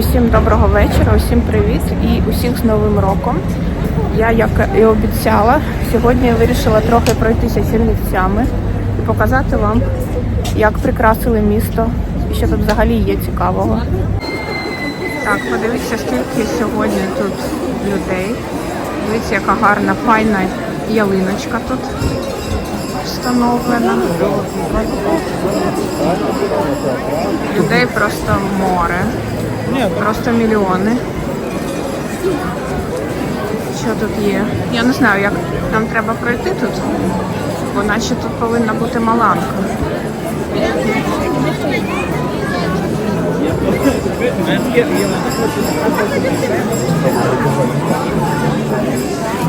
Усім доброго вечора, усім привіт і усіх з Новим роком. Я, як і обіцяла, сьогодні вирішила трохи пройтися Чернівцями і показати вам, як прикрасили місто і що тут взагалі є цікавого. Так, подивіться, скільки сьогодні тут людей. Дивіться, яка гарна, файна ялиночка тут встановлена. Людей просто море. Просто мільйони. Що тут є? Я не знаю, як нам треба пройти тут, бо наче тут повинна бути маланка.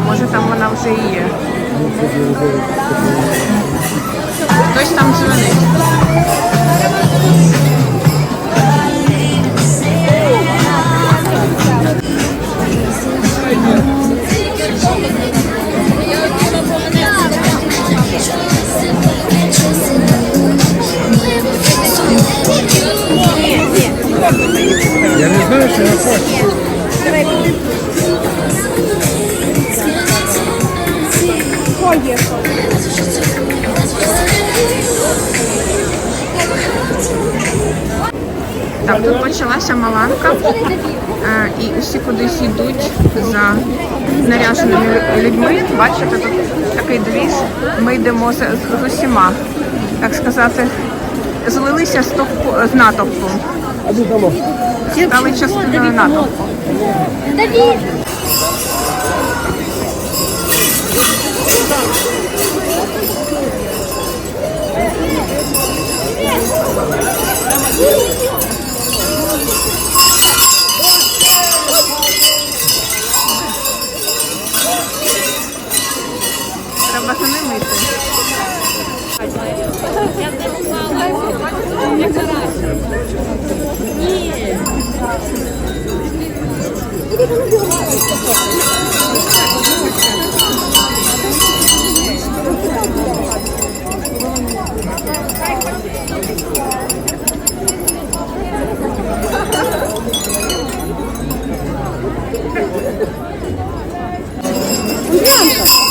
Може там вона вже і є. Хтось там дзвонить. Тут маланка, е, і усі кудись йдуть за наряженими людьми. Бачите, тут такий двіз. Ми йдемо з, з усіма, так сказати, злилися з, товпу, з натовпом. Стали частиною натовпу. Треба за ними йти. Так.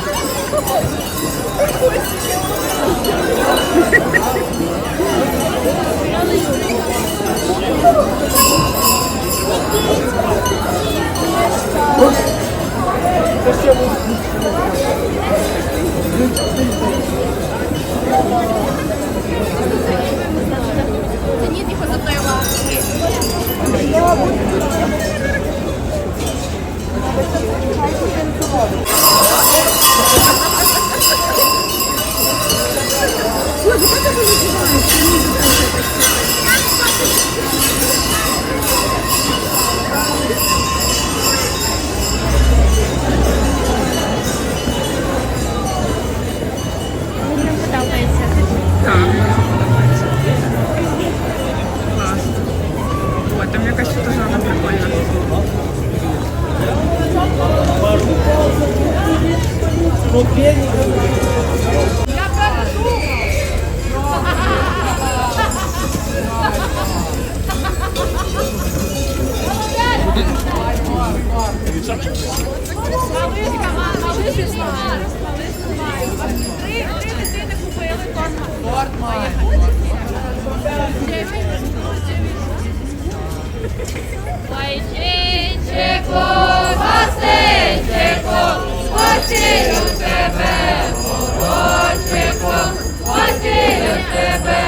тебе,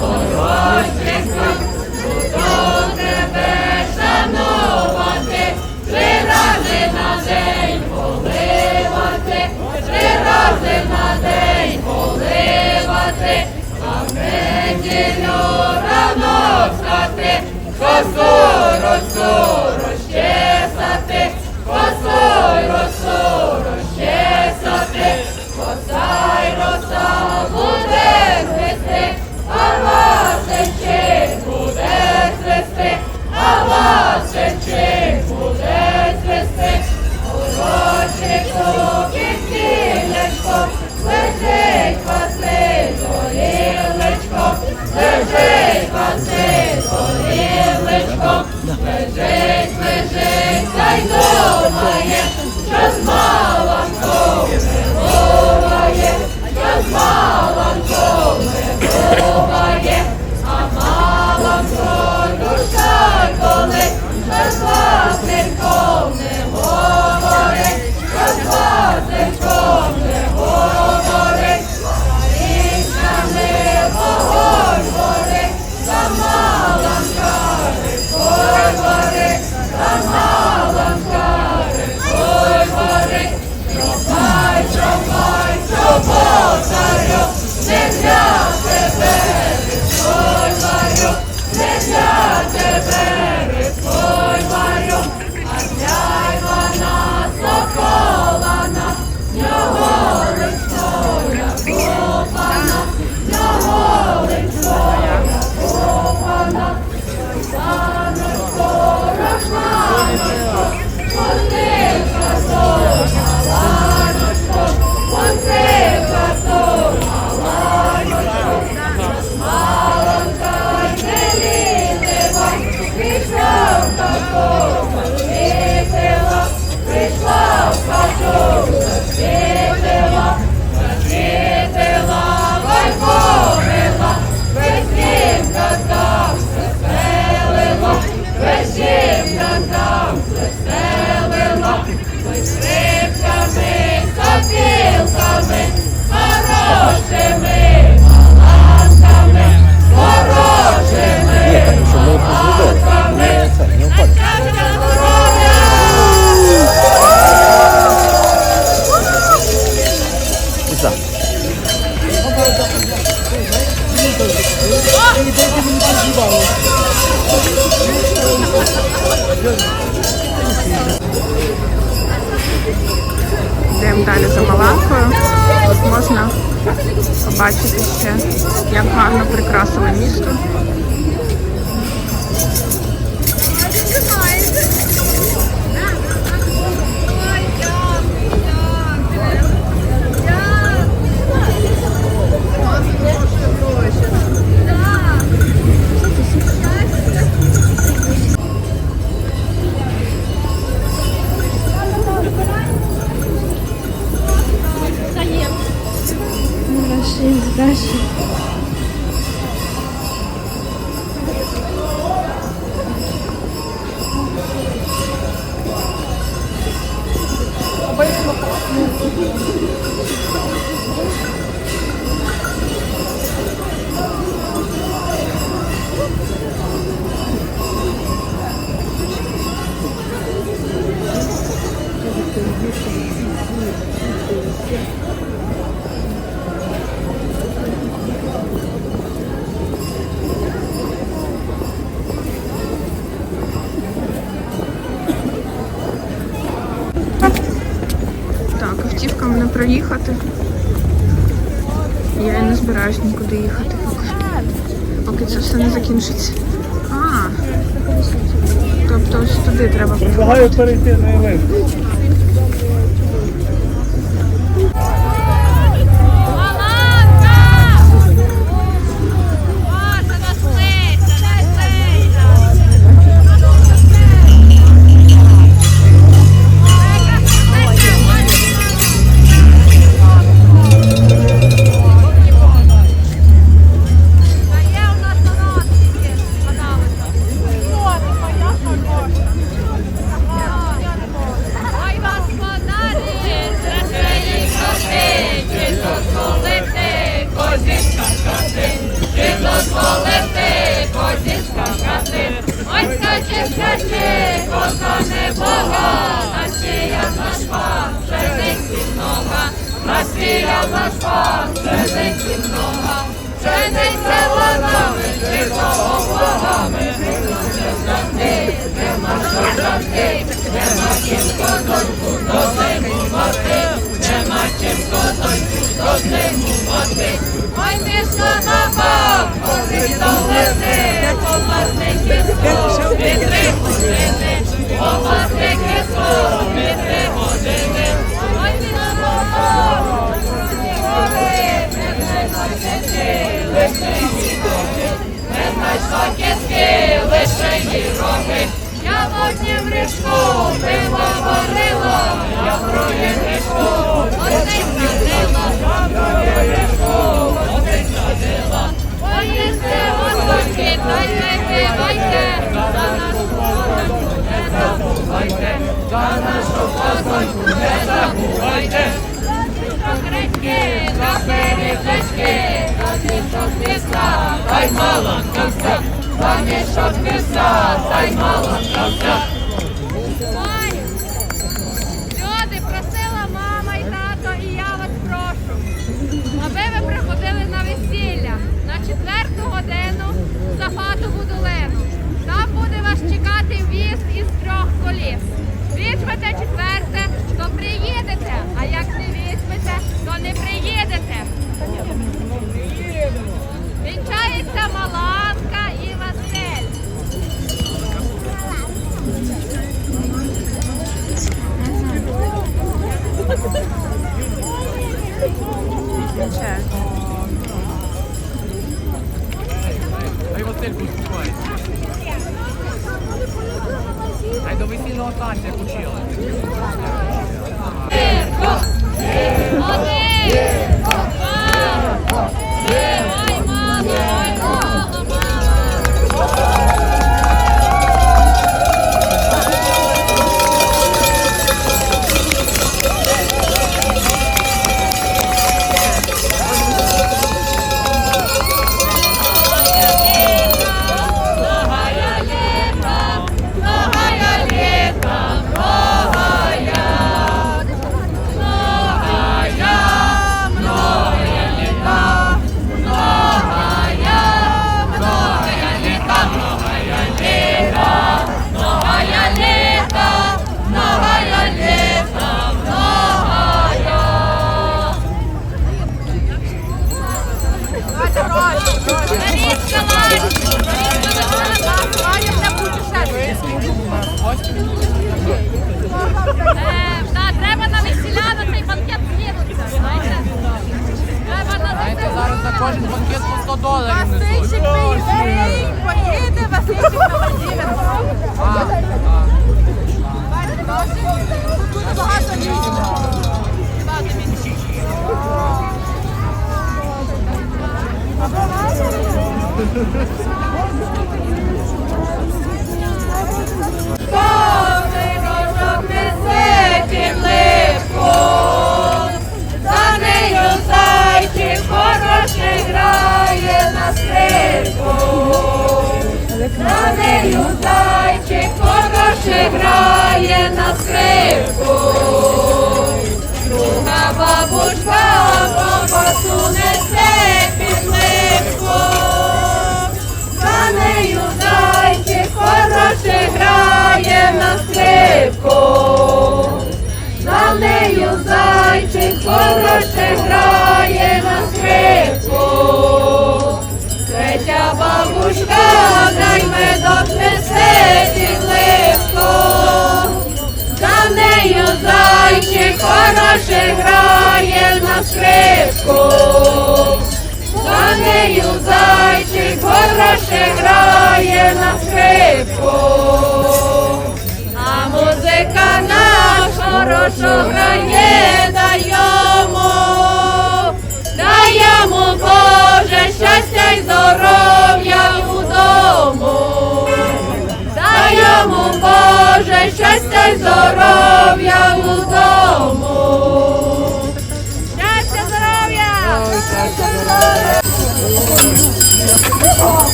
урочику, Так, автівкам їхати. Я не збираюсь нікуди їхати. Поки це все не закінчиться. А, тобто ось туди треба Предлагаю перейти на Євген. Нема завжди, нема до нема чим козоньку до зиму мати. Ой, пішла на баб, від три години, попасники сто, від три години. На баб, не знайшла киски, лише її роги, не знайшла киски, лише її. Я в річку пила варила, я другім річку один садила, другім річку один садила. Поїсти госточки, та й не пивайте, за нашу козоньку не забувайте, за нашу козоньку не забувайте. Покритки, на перепечки, на мішок піска, та й маланка вся, на мішок піска, та й. До весільного танця як учили. кожен банкет по 100 доларів несуть. Васильчик приїде, поїде, Васильчик на Владимир. Тут багато місць. Багато місць. Повний хороший грає на скрипку. За нею зайчик хороший грає на скрипку. Друга бабушка ковбасу несе підливку. За нею зайчик хороший грає на скрипку. За нею зайчик хороший грає на скрипку. Третя бабушка дай медок несе здоров'я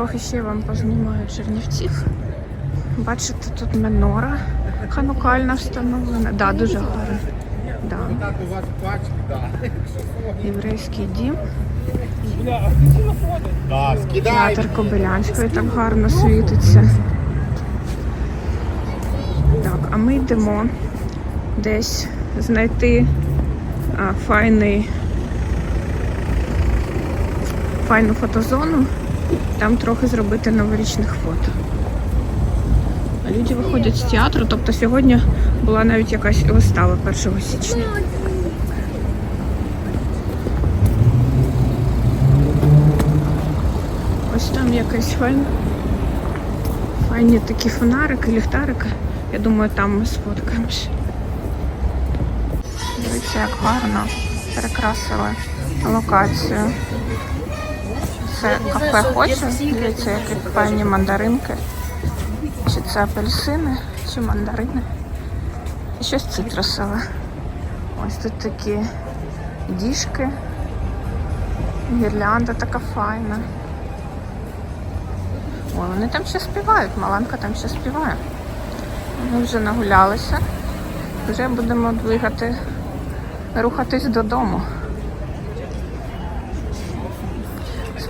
Трохи ще вам познімаю чернівців. Бачите, тут менора ханукальна встановлена. Да, дуже гарно. Да. Єврейський дім. Театр Кобилянської так гарно світиться. Так, а ми йдемо десь знайти а, файний, файну фотозону, там трохи зробити новорічних фото. А люди виходять з театру, тобто сьогодні була навіть якась вистава 1 січня. Ось там якась файна. Файні такі фонарики, ліхтарики. Я думаю, там ми сфоткаємось. Дивіться, як гарно перекрасили локацію. Це кафе хоче. Дивіться, які файні мандаринки. Чи це апельсини, чи мандарини. І щось цитрусове. Ось тут такі діжки. Гірлянда така файна. Ой, вони там ще співають, Маланка там ще співає. Ми вже нагулялися. Вже будемо двигати, рухатись додому.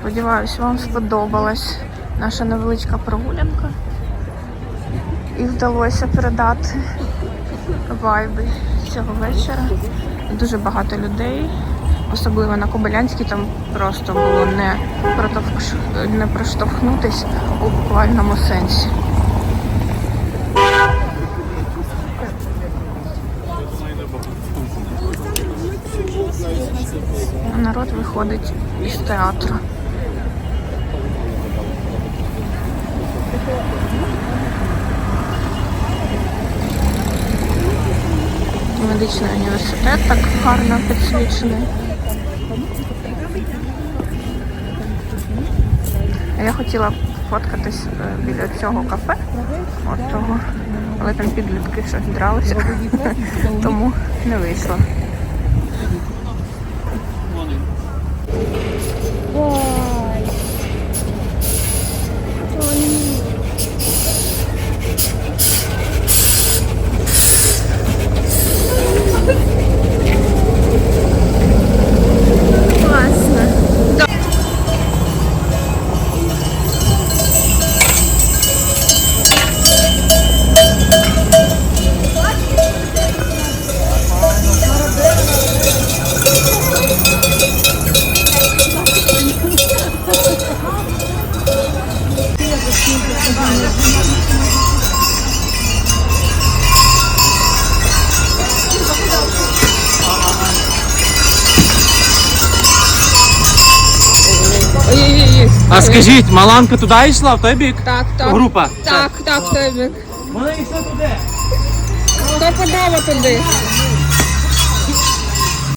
Сподіваюсь, вам сподобалась наша невеличка прогулянка. І вдалося передати вайби цього вечора. Дуже багато людей, особливо на Кобилянській, там просто було не, не проштовхнутись у буквальному сенсі. Народ виходить із театру. Медичний університет так гарно підсвічений. Я хотіла фоткатись е, біля цього кафе, от того, але там підлітки щось дралися, тому не вийшло. А скажіть, Маланка туди йшла, в той бік? Так, так. Група. Так, так, той бік. Вона йшла туди. Хто подала туди?